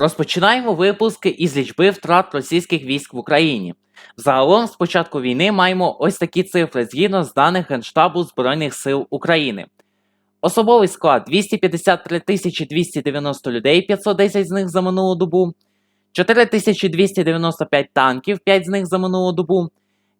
Розпочинаємо випуск із лічби втрат російських військ в Україні. Загалом з початку війни маємо ось такі цифри згідно з даних Генштабу Збройних сил України. Особовий склад 253 290 людей, 510 з них за минулу добу, 4295 танків, 5 з них за минулу добу,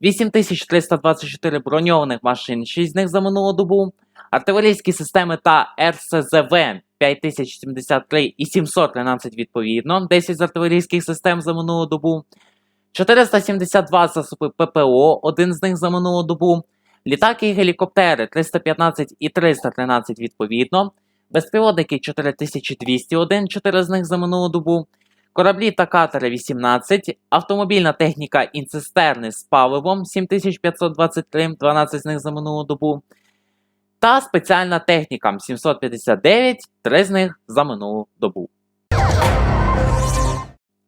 8324 броньованих машин, 6 з них за минулу добу, артилерійські системи та РСЗВ 5073 і 713 відповідно, 10 з артилерійських систем за минулу добу, 472 засоби ППО, один з них за минулу добу, літаки і гелікоптери 315 і 313 відповідно, безпілотники 4201, 4 з них за минулу добу, кораблі та катери 18, автомобільна техніка і цистерни з паливом 7523, 12 з них за минулу добу, та спеціальна техніка 759, 3 з них за минулу добу.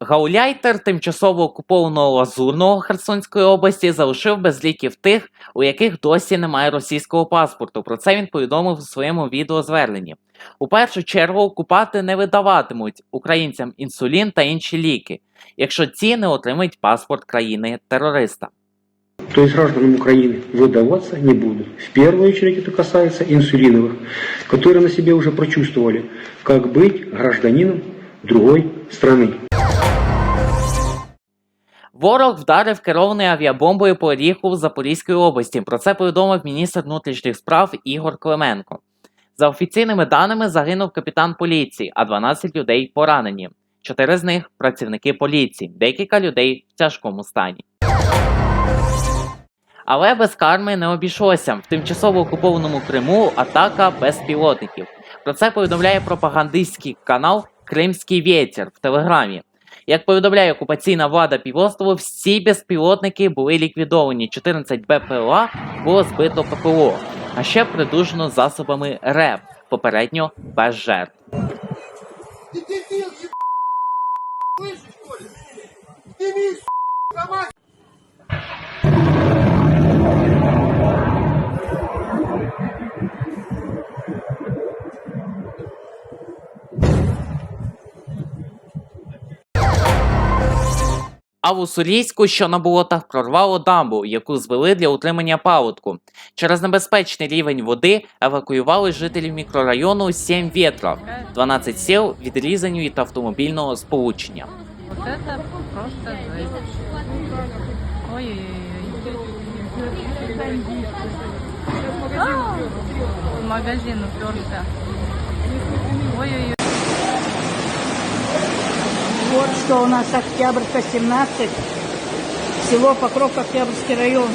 Гауляйтер тимчасово окупованого Лазурного Херсонської області залишив без ліків тих, у яких досі немає російського паспорту. Про це він повідомив у своєму відеозверненні. У першу чергу окупанти не видаватимуть українцям інсулін та інші ліки, якщо ці не отримають паспорт країни-терориста. То есть гражданам Украины выдаваться не будут. В первую очередь это касается инсулиновых, которые на себе уже прочувствовали, как быть гражданином другой страны. Ворог вдарив керованою авіабомбою по Оріху в Запорізької області. Про це повідомив міністр внутрішніх справ Ігор Клименко. За офіційними даними загинув капітан поліції, а 12 людей поранені. Чотири з них працівники поліції, декілька людей в тяжкому стані. Але без карми не обійшлося. В тимчасово окупованому Криму атака безпілотників. Про це повідомляє пропагандистський канал Кримський Вєтір в Телеграмі. Як повідомляє окупаційна влада півострову, всі безпілотники були ліквідовані. 14 БПЛА було збито ППО, а ще придушено засобами РЕП, попередньо без жертв. Слышишь, Коля? А в Уссурійську, що на болотах, прорвало дамбу, яку звели для утримання паводку. Через небезпечний рівень води евакуювали жителів мікрорайону 7 вєтров, 12 сіл від автомобільного сполучення. Это просто. В магазин уперся. Ой-ой-ой. Что у нас Октябрька 17, село Покров, Октябрьский район.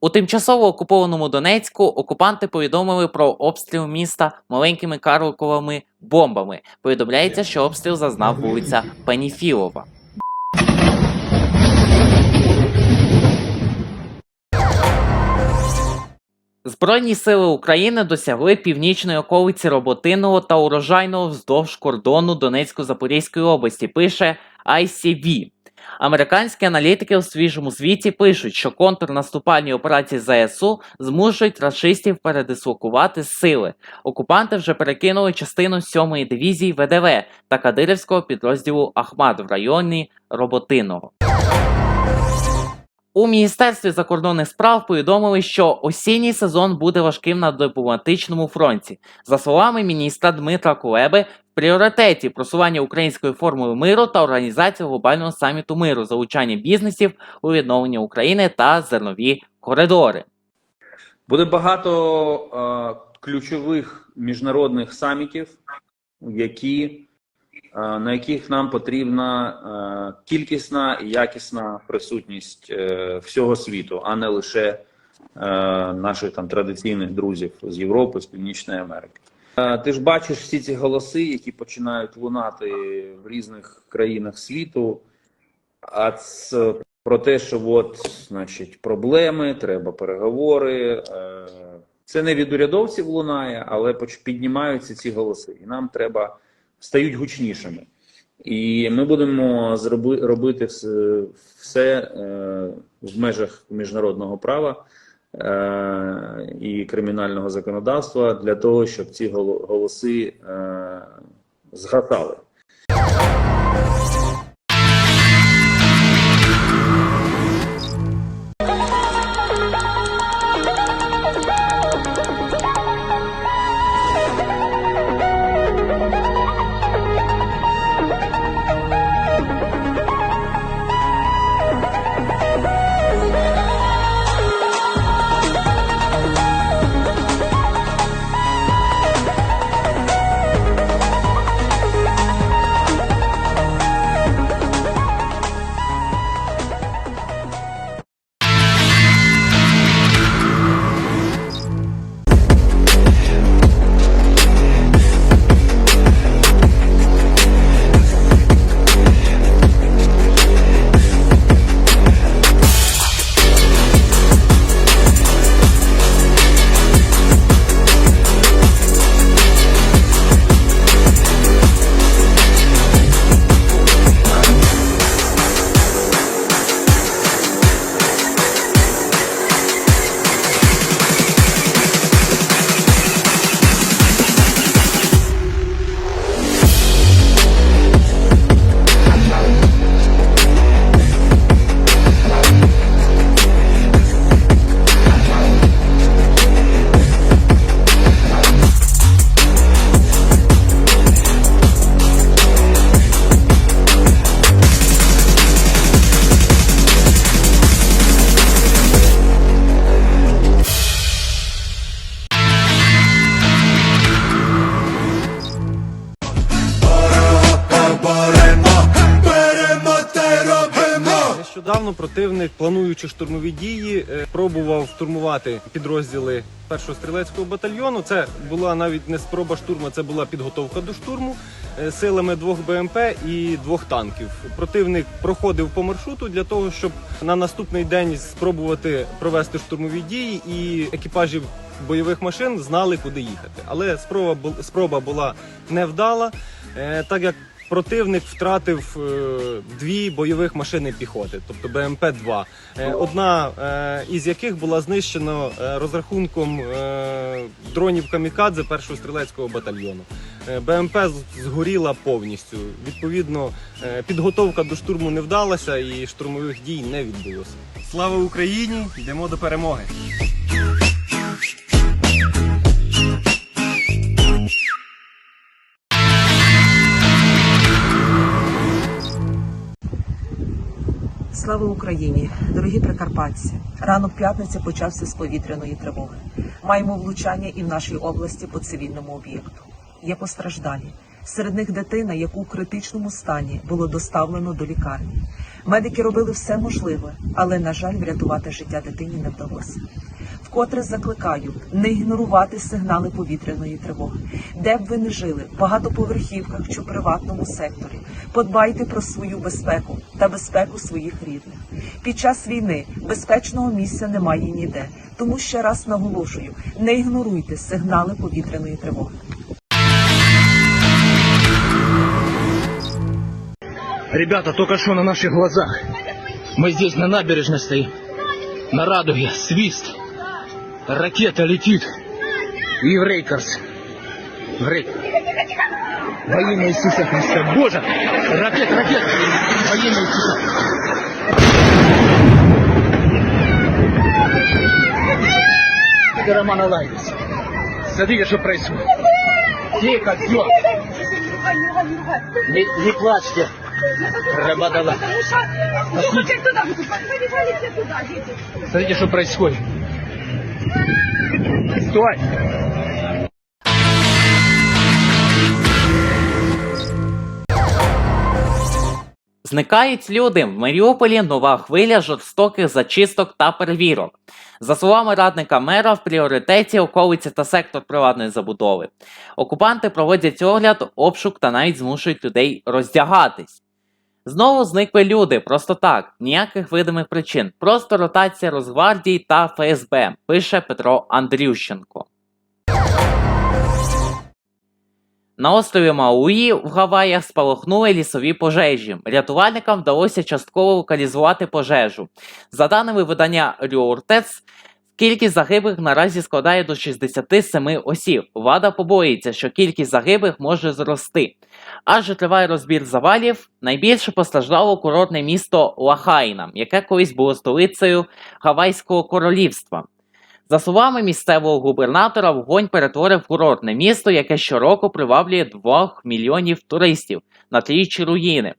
У тимчасово окупованому Донецьку окупанти повідомили про обстріл міста маленькими карликовими бомбами. Повідомляється, що обстріл зазнав вулиця Паніфілова. Збройні сили України досягли північної околиці Роботиного та урожайного вздовж кордону Донецько-Запорізької області. Пише ICV. Американські аналітики у свіжому звіті пишуть, що контрнаступальні операції ЗСУ змушують рашистів передислокувати сили. Окупанти вже перекинули частину 7-ї дивізії ВДВ та кадирівського підрозділу Ахмат в районі Роботиного. У Міністерстві закордонних справ повідомили, що осінній сезон буде важким на дипломатичному фронті. За словами міністра Дмитра Кулеби, в пріоритеті просування української формули миру та організація глобального саміту миру, залучання бізнесів у відновлення України та зернові коридори. Буде багато е, ключових міжнародних самітів, які, на яких нам потрібна е, кількісна і якісна присутність е, всього світу, а не лише е, наших там традиційних друзів з Європи, з Північної Америки. Е, ти ж бачиш всі ці голоси, які починають лунати в різних країнах світу. А це про те, що от, значить, проблеми, треба переговори. Е, Це не від урядовців лунає, але піднімаються ці голоси, і нам треба стають гучнішими. І ми будемо зроби, робити все, е, в межах міжнародного права е, і кримінального законодавства для того, щоб ці голо- голоси е. Нещодавно противник, плануючи штурмові дії, е, пробував штурмувати підрозділи першого стрілецького батальйону. Це була навіть не спроба штурму, це була підготовка до штурму е, силами двох БМП і двох танків. Противник проходив по маршруту для того, щоб на наступний день спробувати провести штурмові дії, і екіпажі бойових машин знали, куди їхати. Але спроба спроба була невдала, е, так як Противник втратив е, дві бойових машини піхоти, тобто БМП-2. Е, одна е, із яких була знищена розрахунком дронів Камікадзе першого стрілецького батальйону. БМП згоріла повністю. Відповідно, підготовка до штурму не вдалася і штурмових дій не відбулося. Слава Україні! Йдемо до перемоги! Слава Україні, дорогі прикарпатці! Ранок п'ятниці почався з повітряної тривоги. Маємо влучання і в нашій області по цивільному об'єкту. Є постраждалі. Серед них дитина, яку в критичному стані було доставлено до лікарні. Медики робили все можливе, але на жаль, врятувати життя дитині не вдалося. Вкотре закликаю не ігнорувати сигнали повітряної тривоги. Де б ви не жили, в багатоповерхівках чи приватному секторі, подбайте про свою безпеку та безпеку своїх рідних. Під час війни безпечного місця немає ніде. Тому ще раз наголошую: не ігноруйте сигнали повітряної тривоги. Ребята, только что на наших глазах. Мы здесь на набережной стоим. На радуге, свист. Ракета летит. И в Рейкерс. В Рей... Во имя Иисуса Христа. Боже! Ракет, ракет! Во имя Иисуса. Это Роман Алайдис. Смотрите, что происходит. Тихо, все. Не, не плачьте. Рабадала. Смотрите, что происходит. Стой! Зникають люди в Маріуполі нова хвиля жорстоких зачисток та перевірок. За словами радника мера, в пріоритеті околиці та сектор приватної забудови. Окупанти проводять огляд, обшук та навіть змушують людей роздягатись. Знову зникли люди, просто так, ніяких видимих причин, просто ротація Росгвардії та ФСБ, пише Петро Андрющенко. На острові Мауї в Гаваях спалахнули лісові пожежі. Рятувальникам вдалося частково локалізувати пожежу. За даними видання Reuters, кількість загиблих наразі складає до 67 осіб. Влада побоїться, що кількість загиблих може зрости. Адже триває розбір завалів. Найбільше постраждало курортне місто Лахайна, яке колись було столицею Гавайського королівства. За словами місцевого губернатора, вогонь перетворив курортне місто, яке щороку приваблює 2 мільйонів туристів на тлічі руїни.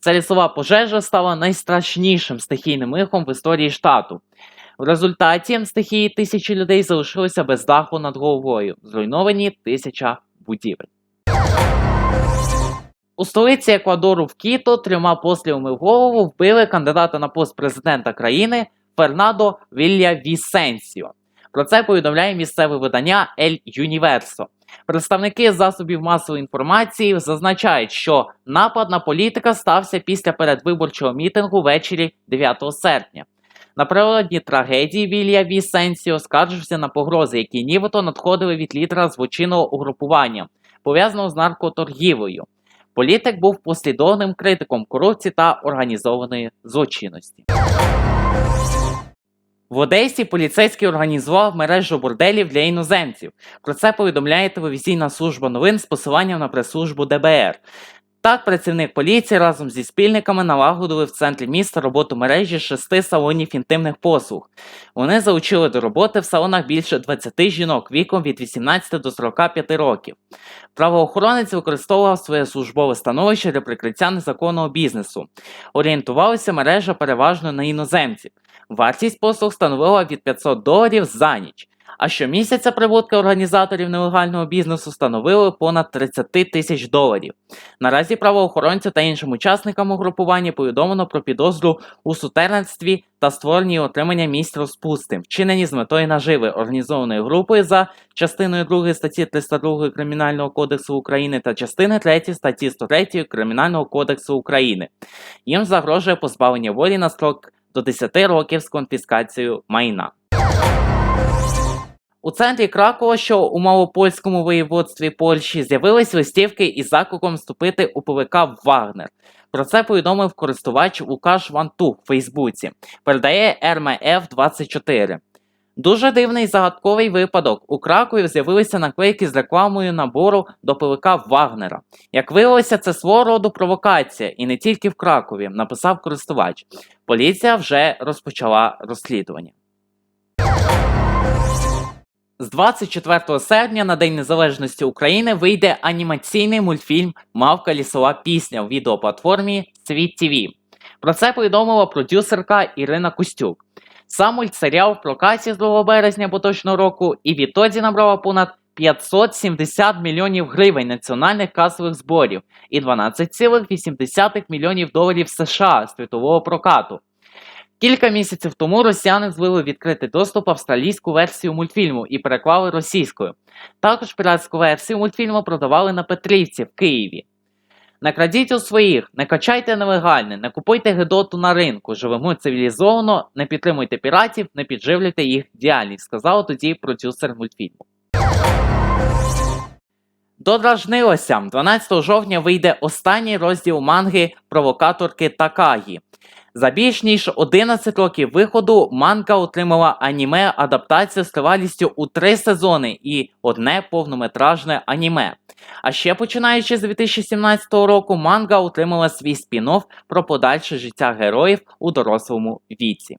Ця лісова пожежа стала найстрашнішим стихійним лихом в історії штату. В результаті стихії тисячі людей залишилися без даху над головою, зруйновані тисяча будівель. У столиці Еквадору в Кіто трьома пострілами в голову вбили кандидата на пост президента країни Фернадо Вілля Вісенсіо. Про це повідомляє місцеве видання El Universo. Представники засобів масової інформації зазначають, що напад на політика стався після передвиборчого мітингу ввечері 9 серпня. Напередодні трагедії Вілія Вісенсіо скаржився на погрози, які нібито надходили від лідера злочинного угрупування, пов'язаного з наркоторгівлею. Політик був послідовним критиком корупції та організованої злочинності. В Одесі поліцейський організував мережу борделів для іноземців. Про це повідомляє телевізійна служба новин з посиланням на прес-службу ДБР. Так, працівник поліції разом зі спільниками налагодили в центрі міста роботу мережі шести салонів інтимних послуг. Вони залучили до роботи в салонах більше 20 жінок віком від 18 до 45 років. Правоохоронець використовував своє службове становище для прикриття незаконного бізнесу. Орієнтувалася мережа переважно на іноземців. Вартість послуг становила від 500 доларів за ніч. А щомісяця прибутки організаторів нелегального бізнесу становили понад 30 тисяч доларів. Наразі правоохоронцю та іншим учасникам угрупування повідомлено про підозру у сутерництві та створенні отримання місць розпусти, вчинені з метою наживи організованої групою за частиною 2 статті 302 Кримінального кодексу України та частини 3 статті 103 Кримінального кодексу України. Їм загрожує позбавлення волі на строк до 10 років з конфіскацією майна. У центрі Кракова, що у малопольському воєводстві Польщі, з'явились листівки із закликом вступити у ПВК Вагнер. Про це повідомив користувач Лукаш Вантух в Фейсбуці. Передає РМФ 24 Дуже дивний загадковий випадок. У Кракові з'явилися наклейки з рекламою набору до ПВК Вагнера. Як виявилося, це свого роду провокація, і не тільки в Кракові, написав користувач. Поліція вже розпочала розслідування. З 24 серпня на День Незалежності України вийде анімаційний мультфільм Мавка лісова пісня в відеоплатформі Світ ТВ. Про це повідомила продюсерка Ірина Костюк. Сам мультсеріал в прокаті з 2 березня поточного року і відтоді набрала понад 570 мільйонів гривень національних касових зборів і 12,8 мільйонів доларів США світового прокату. Кілька місяців тому росіяни звели відкритий доступ австралійську версію мультфільму і переклали російською. Також піратську версію мультфільму продавали на Петрівці в Києві. Не крадіть у своїх, не качайте нелегальне, не купуйте гидоту на ринку, живемо цивілізовано, не підтримуйте піратів, не підживлюйте їх діяльність, сказав тоді продюсер мультфільму. Додражнилося. 12 жовтня вийде останній розділ манги провокаторки Такагі. За більш ніж 11 років виходу манга отримала аніме адаптацію з тривалістю у 3 сезони і одне повнометражне аніме. А ще починаючи з 2017 року, манга отримала свій спін-офф про подальше життя героїв у дорослому віці.